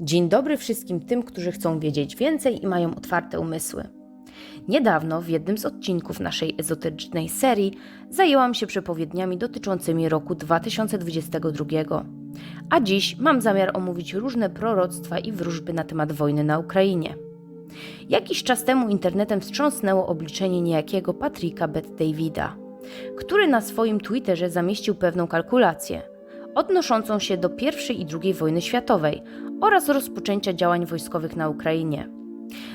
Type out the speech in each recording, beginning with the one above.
Dzień dobry wszystkim tym, którzy chcą wiedzieć więcej i mają otwarte umysły. Niedawno w jednym z odcinków naszej ezoterycznej serii zajęłam się przepowiedniami dotyczącymi roku 2022. A dziś mam zamiar omówić różne proroctwa i wróżby na temat wojny na Ukrainie. Jakiś czas temu internetem wstrząsnęło obliczenie niejakiego Patricka Bet Davida, który na swoim Twitterze zamieścił pewną kalkulację odnoszącą się do I i II wojny światowej oraz rozpoczęcia działań wojskowych na Ukrainie.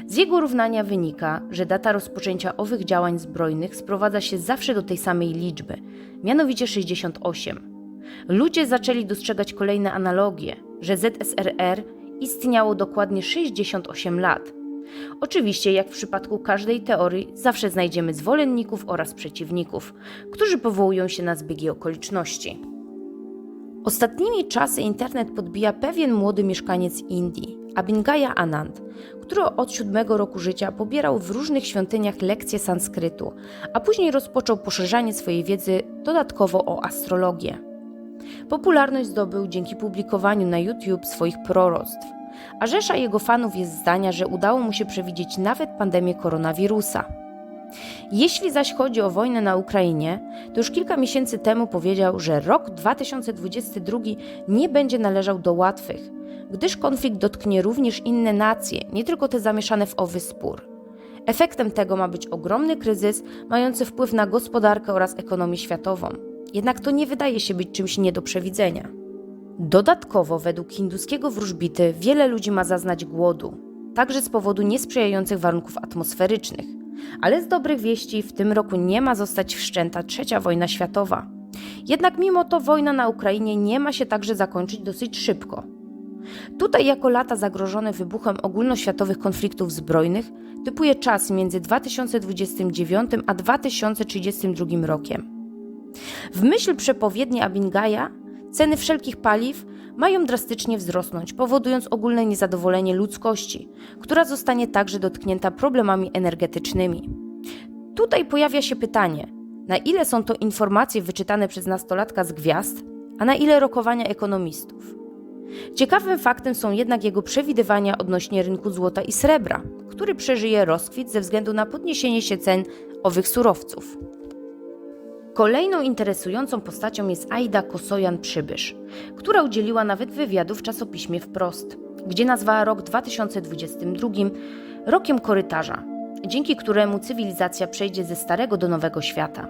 Z jego równania wynika, że data rozpoczęcia owych działań zbrojnych sprowadza się zawsze do tej samej liczby, mianowicie 68. Ludzie zaczęli dostrzegać kolejne analogie, że ZSRR istniało dokładnie 68 lat. Oczywiście, jak w przypadku każdej teorii, zawsze znajdziemy zwolenników oraz przeciwników, którzy powołują się na zbiegi okoliczności. Ostatnimi czasy internet podbija pewien młody mieszkaniec Indii, Abhingaya Anand, który od siódmego roku życia pobierał w różnych świątyniach lekcje sanskrytu, a później rozpoczął poszerzanie swojej wiedzy dodatkowo o astrologię. Popularność zdobył dzięki publikowaniu na YouTube swoich proroctw, a rzesza jego fanów jest zdania, że udało mu się przewidzieć nawet pandemię koronawirusa. Jeśli zaś chodzi o wojnę na Ukrainie, to już kilka miesięcy temu powiedział, że rok 2022 nie będzie należał do łatwych, gdyż konflikt dotknie również inne nacje, nie tylko te zamieszane w owy spór. Efektem tego ma być ogromny kryzys mający wpływ na gospodarkę oraz ekonomię światową. Jednak to nie wydaje się być czymś nie do przewidzenia. Dodatkowo, według hinduskiego wróżbity, wiele ludzi ma zaznać głodu, także z powodu niesprzyjających warunków atmosferycznych. Ale z dobrych wieści w tym roku nie ma zostać wszczęta trzecia wojna światowa. Jednak mimo to wojna na Ukrainie nie ma się także zakończyć dosyć szybko. Tutaj jako lata zagrożone wybuchem ogólnoświatowych konfliktów zbrojnych typuje czas między 2029 a 2032 rokiem. W myśl przepowiedni Abingaya ceny wszelkich paliw mają drastycznie wzrosnąć, powodując ogólne niezadowolenie ludzkości, która zostanie także dotknięta problemami energetycznymi. Tutaj pojawia się pytanie, na ile są to informacje wyczytane przez nastolatka z gwiazd, a na ile rokowania ekonomistów. Ciekawym faktem są jednak jego przewidywania odnośnie rynku złota i srebra, który przeżyje rozkwit ze względu na podniesienie się cen owych surowców. Kolejną interesującą postacią jest Aida Kosojan-Przybysz, która udzieliła nawet wywiadu w czasopiśmie Wprost, gdzie nazwała rok 2022 rokiem korytarza, dzięki któremu cywilizacja przejdzie ze starego do nowego świata.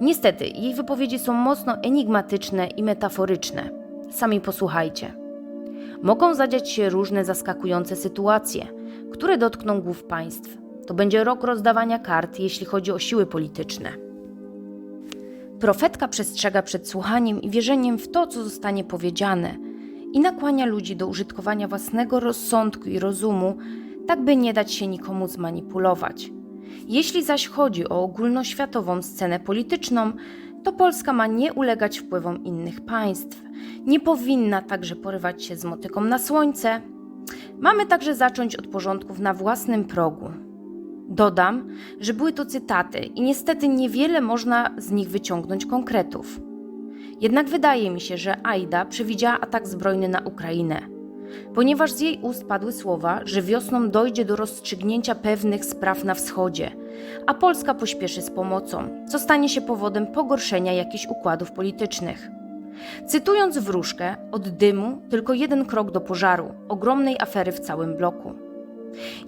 Niestety, jej wypowiedzi są mocno enigmatyczne i metaforyczne. Sami posłuchajcie. Mogą zadziać się różne zaskakujące sytuacje, które dotkną głów państw. To będzie rok rozdawania kart, jeśli chodzi o siły polityczne. Profetka przestrzega przed słuchaniem i wierzeniem w to, co zostanie powiedziane, i nakłania ludzi do użytkowania własnego rozsądku i rozumu, tak by nie dać się nikomu zmanipulować. Jeśli zaś chodzi o ogólnoświatową scenę polityczną, to Polska ma nie ulegać wpływom innych państw, nie powinna także porywać się z motyką na słońce. Mamy także zacząć od porządków na własnym progu. Dodam, że były to cytaty i niestety niewiele można z nich wyciągnąć konkretów. Jednak wydaje mi się, że Aida przewidziała atak zbrojny na Ukrainę, ponieważ z jej ust padły słowa, że wiosną dojdzie do rozstrzygnięcia pewnych spraw na wschodzie, a Polska pośpieszy z pomocą, co stanie się powodem pogorszenia jakichś układów politycznych. Cytując wróżkę, od dymu tylko jeden krok do pożaru, ogromnej afery w całym bloku.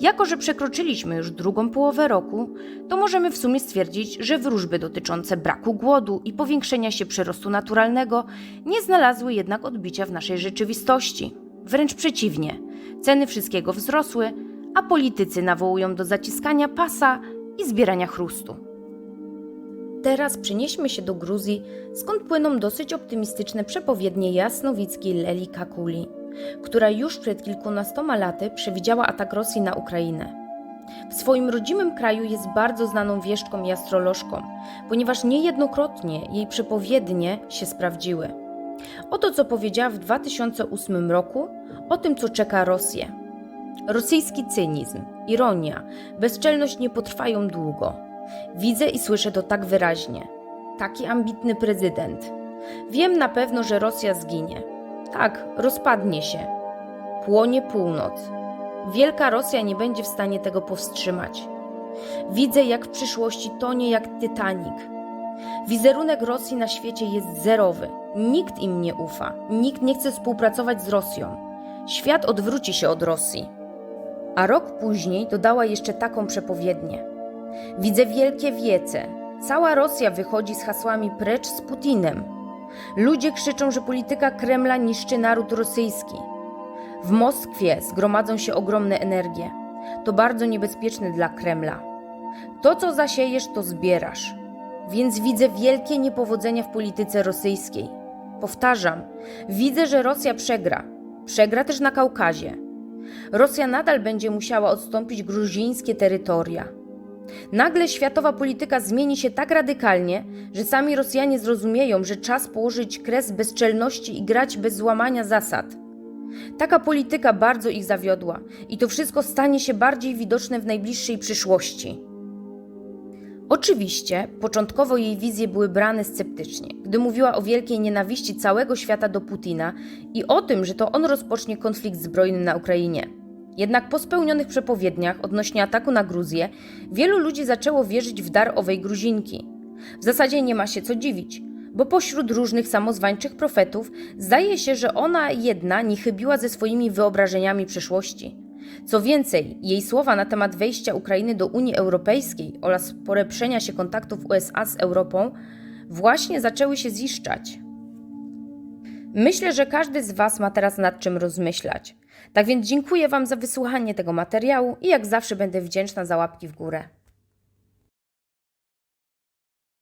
Jako, że przekroczyliśmy już drugą połowę roku, to możemy w sumie stwierdzić, że wróżby dotyczące braku głodu i powiększenia się przyrostu naturalnego nie znalazły jednak odbicia w naszej rzeczywistości. Wręcz przeciwnie, ceny wszystkiego wzrosły, a politycy nawołują do zaciskania pasa i zbierania chrustu. Teraz przenieśmy się do Gruzji, skąd płyną dosyć optymistyczne przepowiednie jasnowickiej Leli Kakuli która już przed kilkunastoma laty przewidziała atak Rosji na Ukrainę. W swoim rodzimym kraju jest bardzo znaną wieszczką i astrolożką, ponieważ niejednokrotnie jej przepowiednie się sprawdziły. Oto co powiedziała w 2008 roku o tym, co czeka Rosję. Rosyjski cynizm, ironia, bezczelność nie potrwają długo. Widzę i słyszę to tak wyraźnie. Taki ambitny prezydent. Wiem na pewno, że Rosja zginie. Tak, rozpadnie się. Płonie północ. Wielka Rosja nie będzie w stanie tego powstrzymać. Widzę, jak w przyszłości tonie jak Titanic. Wizerunek Rosji na świecie jest zerowy. Nikt im nie ufa. Nikt nie chce współpracować z Rosją. Świat odwróci się od Rosji. A rok później dodała jeszcze taką przepowiednię. Widzę wielkie wiece. Cała Rosja wychodzi z hasłami precz z Putinem. Ludzie krzyczą, że polityka Kremla niszczy naród rosyjski. W Moskwie zgromadzą się ogromne energie. To bardzo niebezpieczne dla Kremla. To, co zasiejesz, to zbierasz. Więc widzę wielkie niepowodzenia w polityce rosyjskiej. Powtarzam, widzę, że Rosja przegra. Przegra też na Kaukazie. Rosja nadal będzie musiała odstąpić gruzińskie terytoria. Nagle światowa polityka zmieni się tak radykalnie, że sami Rosjanie zrozumieją, że czas położyć kres bezczelności i grać bez złamania zasad. Taka polityka bardzo ich zawiodła i to wszystko stanie się bardziej widoczne w najbliższej przyszłości. Oczywiście, początkowo jej wizje były brane sceptycznie, gdy mówiła o wielkiej nienawiści całego świata do Putina i o tym, że to on rozpocznie konflikt zbrojny na Ukrainie. Jednak po spełnionych przepowiedniach odnośnie ataku na Gruzję, wielu ludzi zaczęło wierzyć w dar owej Gruzinki. W zasadzie nie ma się co dziwić, bo pośród różnych samozwańczych profetów zdaje się, że ona jedna nie chybiła ze swoimi wyobrażeniami przeszłości. Co więcej, jej słowa na temat wejścia Ukrainy do Unii Europejskiej oraz polepszenia się kontaktów USA z Europą właśnie zaczęły się ziszczać. Myślę, że każdy z Was ma teraz nad czym rozmyślać. Tak więc dziękuję Wam za wysłuchanie tego materiału i jak zawsze będę wdzięczna za łapki w górę.